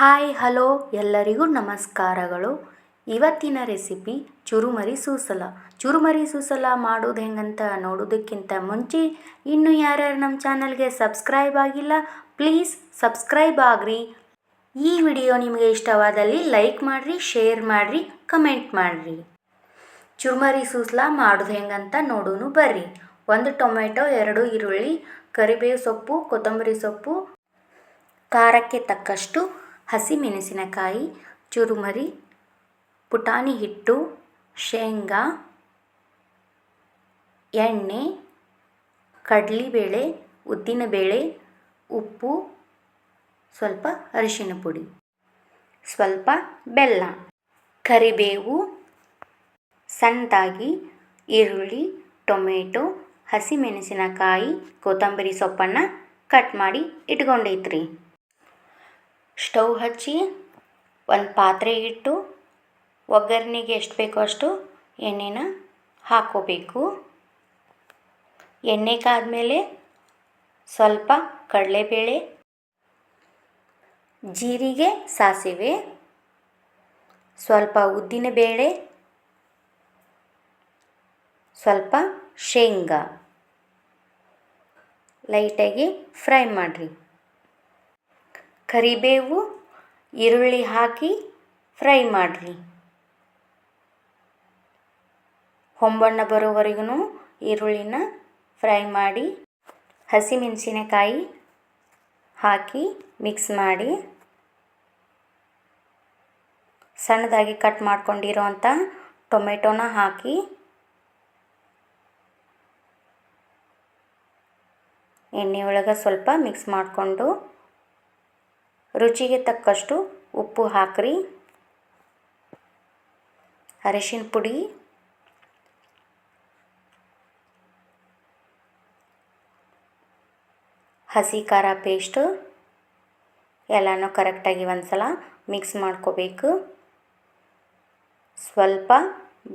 Hi, hello, ಎಲ್ಲರಿಗೂ ನಮಸ್ಕಾರಗಳು. ಇವತ್ತಿನ ರೆಸಿಪಿ ಚುರುಮರಿ ಸೂಸಲ. ಚುರುಮರಿ ಸೂಸಲ ಮಾಡೋದು ಹೆಂಗಂತ ನೋಡೋದಕ್ಕಿಂತ ಮುಂಚೆ ಇನ್ನೂ ಯಾರ್ಯಾರು ನಮ್ಮ ಚಾನಲ್ಗೆ ಸಬ್ಸ್ಕ್ರೈಬ್ ಆಗಿಲ್ಲ, ಪ್ಲೀಸ್ ಸಬ್ಸ್ಕ್ರೈಬ್ ಆಗ್ರಿ. ಈ ವಿಡಿಯೋ ನಿಮಗೆ ಇಷ್ಟವಾದಲ್ಲಿ ಲೈಕ್ ಮಾಡಿರಿ, ಶೇರ್ ಮಾಡಿರಿ, ಕಮೆಂಟ್ ಮಾಡಿರಿ. ಚುರುಮರಿ ಸೂಸಲ ಮಾಡೋದು ಹೆಂಗಂತ ನೋಡೋಣ ಬರ್ರಿ. ಒಂದು ಟೊಮೆಟೊ, ಎರಡು ಈರುಳ್ಳಿ, ಕರಿಬೇವು ಸೊಪ್ಪು, ಕೊತ್ತಂಬರಿ ಸೊಪ್ಪು, ಖಾರಕ್ಕೆ ತಕ್ಕಷ್ಟು ಹಸಿಮೆಣಸಿನಕಾಯಿ, ಚುರುಮರಿ ಪುಟಾಣಿ ಹಿಟ್ಟು ಶೇಂಗಾ, ಎಣ್ಣೆ, ಕಡಲೆಬೇಳೆ, ಉದ್ದಿನಬೇಳೆ, ಉಪ್ಪು, ಸ್ವಲ್ಪ ಅರಿಶಿನ ಪುಡಿ, ಸ್ವಲ್ಪ ಬೆಲ್ಲ, ಕರಿಬೇವು, ಸಣ್ಣದಾಗಿ ಈರುಳ್ಳಿ, ಟೊಮೆಟೊ, ಹಸಿಮೆಣಸಿನಕಾಯಿ, ಕೊತ್ತಂಬರಿ ಸೊಪ್ಪನ್ನು ಕಟ್ ಮಾಡಿ ಇಟ್ಕೊಂಡೈತ್ರಿ ಸ್ಟವ್ ಹಚ್ಚಿ ಒಂದು ಪಾತ್ರೆ ಇಟ್ಟು ಒಗ್ಗರಣೆಗೆ ಎಷ್ಟು ಬೇಕೋ ಅಷ್ಟು ಎಣ್ಣೆನ ಹಾಕ್ಕೋಬೇಕು. ಎಣ್ಣೆ ಕಾದ್ಮೇಲೆ ಸ್ವಲ್ಪ ಕಡಲೆಬೇಳೆ, ಜೀರಿಗೆ, ಸಾಸಿವೆ, ಸ್ವಲ್ಪ ಉದ್ದಿನ ಬೇಳೆ, ಸ್ವಲ್ಪ ಶೇಂಗಾ. ಲೈಟಾಗಿ ಫ್ರೈ ಮಾಡಿರಿ. ಕರಿಬೇವು, ಈರುಳ್ಳಿ ಹಾಕಿ ಫ್ರೈ ಮಾಡಿರಿ. ಹೊಂಬಣ್ಣ ಬರೋವರೆಗೂ ಈರುಳ್ಳಿನ ಫ್ರೈ ಮಾಡಿ, ಹಸಿಮೆಣಸಿನಕಾಯಿ ಹಾಕಿ ಮಿಕ್ಸ್ ಮಾಡಿ, ಸಣ್ಣದಾಗಿ ಕಟ್ ಮಾಡ್ಕೊಂಡಿರೋ ಅಂಥ ಟೊಮೆಟೊನ ಹಾಕಿ, ಎಣ್ಣೆ ಒಳಗೆ ಸ್ವಲ್ಪ ಮಿಕ್ಸ್ ಮಾಡಿಕೊಂಡು ರುಚಿಗೆ ತಕ್ಕಷ್ಟು ಉಪ್ಪು ಹಾಕ್ರಿ. ಅರಿಶಿನ ಪುಡಿ. ಹಸಿ ಖಾರ ಪೇಸ್ಟ್ ಎಲ್ಲನೂ ಕರೆಕ್ಟಾಗಿ ಒಂದು ಸಲ ಮಿಕ್ಸ್ ಮಾಡ್ಕೋಬೇಕು. ಸ್ವಲ್ಪ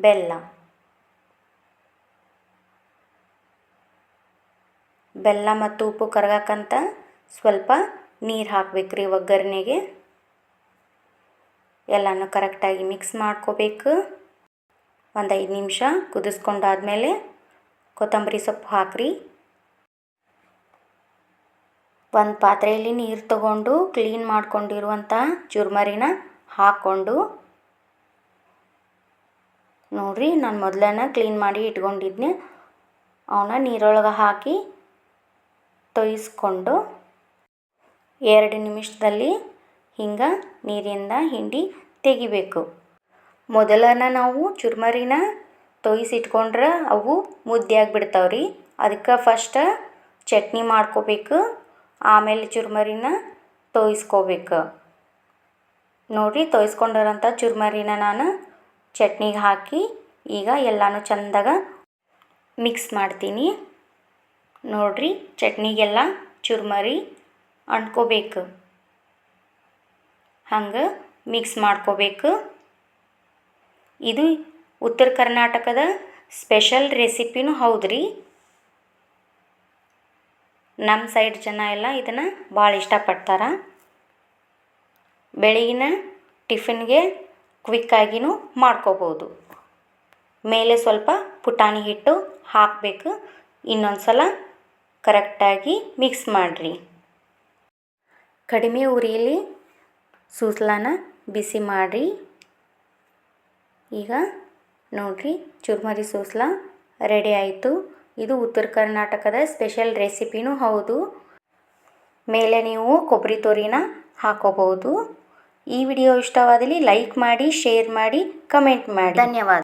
ಬೆಲ್ಲ. ಬೆಲ್ಲ ಮತ್ತು ಉಪ್ಪು ಕರಗಕ್ಕಂತ ಸ್ವಲ್ಪ ನೀರು ಹಾಕ್ಬೇಕು ರೀ ಒಗ್ಗರಣೆಗೆ ಎಲ್ಲನೂ ಕರೆಕ್ಟಾಗಿ ಮಿಕ್ಸ್ ಮಾಡ್ಕೋಬೇಕು. ಒಂದು ಐದು ನಿಮಿಷ ಕುದಿಸ್ಕೊಂಡಾದ್ಮೇಲೆ ಕೊತ್ತಂಬರಿ ಸೊಪ್ಪು ಹಾಕ್ರಿ. ಒಂದು ಪಾತ್ರೆಯಲ್ಲಿ ನೀರು ತಗೊಂಡು ಕ್ಲೀನ್ ಮಾಡ್ಕೊಂಡಿರುವಂಥ ಚುರ್ಮರಿನ ಹಾಕ್ಕೊಂಡು ನೋಡಿರಿ ನಾನು ಮೊದಲನ ಕ್ಲೀನ್ ಮಾಡಿ ಇಟ್ಕೊಂಡಿದ್ನೆ. ಅವನ್ನ ನೀರೊಳಗೆ ಹಾಕಿ ತೊಯಿಸ್ಕೊಂಡು ಎರಡು ನಿಮಿಷದಲ್ಲಿ ಹಿಂಗೆ ನೀರಿಂದ ಹಿಂಡಿ ತೆಗಿಬೇಕು. ಮೊದಲನ ನಾವು ಚುರ್ಮರಿನ ತೊಯ್ಸಿಟ್ಕೊಂಡ್ರೆ ಅವು ಮುದ್ದೆ ಆಗಿಬಿಡ್ತಾವೆ ರೀ ಅದಕ್ಕೆ ಫಸ್ಟ್ ಚಟ್ನಿ ಮಾಡ್ಕೋಬೇಕು, ಆಮೇಲೆ ಚುರ್ಮರಿನ ತೊಯ್ಸ್ಕೋಬೇಕು. ನೋಡಿರಿ ತೊಯ್ಸ್ಕೊಂಡಿರೋಂಥ ಚುರ್ಮರಿನ ನಾನು ಚಟ್ನಿಗೆ ಹಾಕಿ ಈಗ ಎಲ್ಲನೂ ಚಂದಾಗ ಮಿಕ್ಸ್ ಮಾಡ್ತೀನಿ. ನೋಡಿರಿ ಚಟ್ನಿಗೆಲ್ಲ ಚುರ್ಮರಿ ಅಂಟ್ಕೋಬೇಕು. ಹಂಗೆ ಮಿಕ್ಸ್ ಮಾಡ್ಕೋಬೇಕು. ಇದು ಉತ್ತರ ಕರ್ನಾಟಕದ ಸ್ಪೆಷಲ್ ರೆಸಿಪಿನೂ ಹೌದು ರೀ ನಮ್ಮ ಸೈಡ್ ಜನ ಎಲ್ಲ ಇದನ್ನು ಭಾಳ ಇಷ್ಟಪಡ್ತಾರೆ. ಬೆಳಗಿನ ಟಿಫಿನ್ಗೆ ಕ್ವಿಕ್ಕಾಗಿನೂ ಮಾಡ್ಕೋಬೋದು. ಮೇಲೆ ಸ್ವಲ್ಪ ಪುಟಾಣಿ ಹಿಟ್ಟು ಹಾಕಬೇಕು. ಇನ್ನೊಂದು ಸಲ ಕರೆಕ್ಟಾಗಿ ಮಿಕ್ಸ್ ಮಾಡಿರಿ. ಕಡಿಮೆ ಉರಿಯಲ್ಲಿ ಸೂಸ್ಲಾನ ಬಿಸಿ ಮಾಡಿರಿ. ಈಗ ನೋಡಿರಿ ಚುರ್ಮರಿ ಸೂಸ್ಲ ರೆಡಿ ಆಯಿತು. ಇದು ಉತ್ತರ ಕರ್ನಾಟಕದ ಸ್ಪೆಷಲ್ ರೆಸಿಪಿನೂ ಹೌದು. ಮೇಲೆ ನೀವು ಕೊಬ್ಬರಿ ತುರಿನ ಹಾಕೋಬಹುದು. ಈ ವಿಡಿಯೋ ಇಷ್ಟವಾದಲ್ಲಿ ಲೈಕ್ ಮಾಡಿ, ಶೇರ್ ಮಾಡಿ, ಕಮೆಂಟ್ ಮಾಡಿ. ಧನ್ಯವಾದ.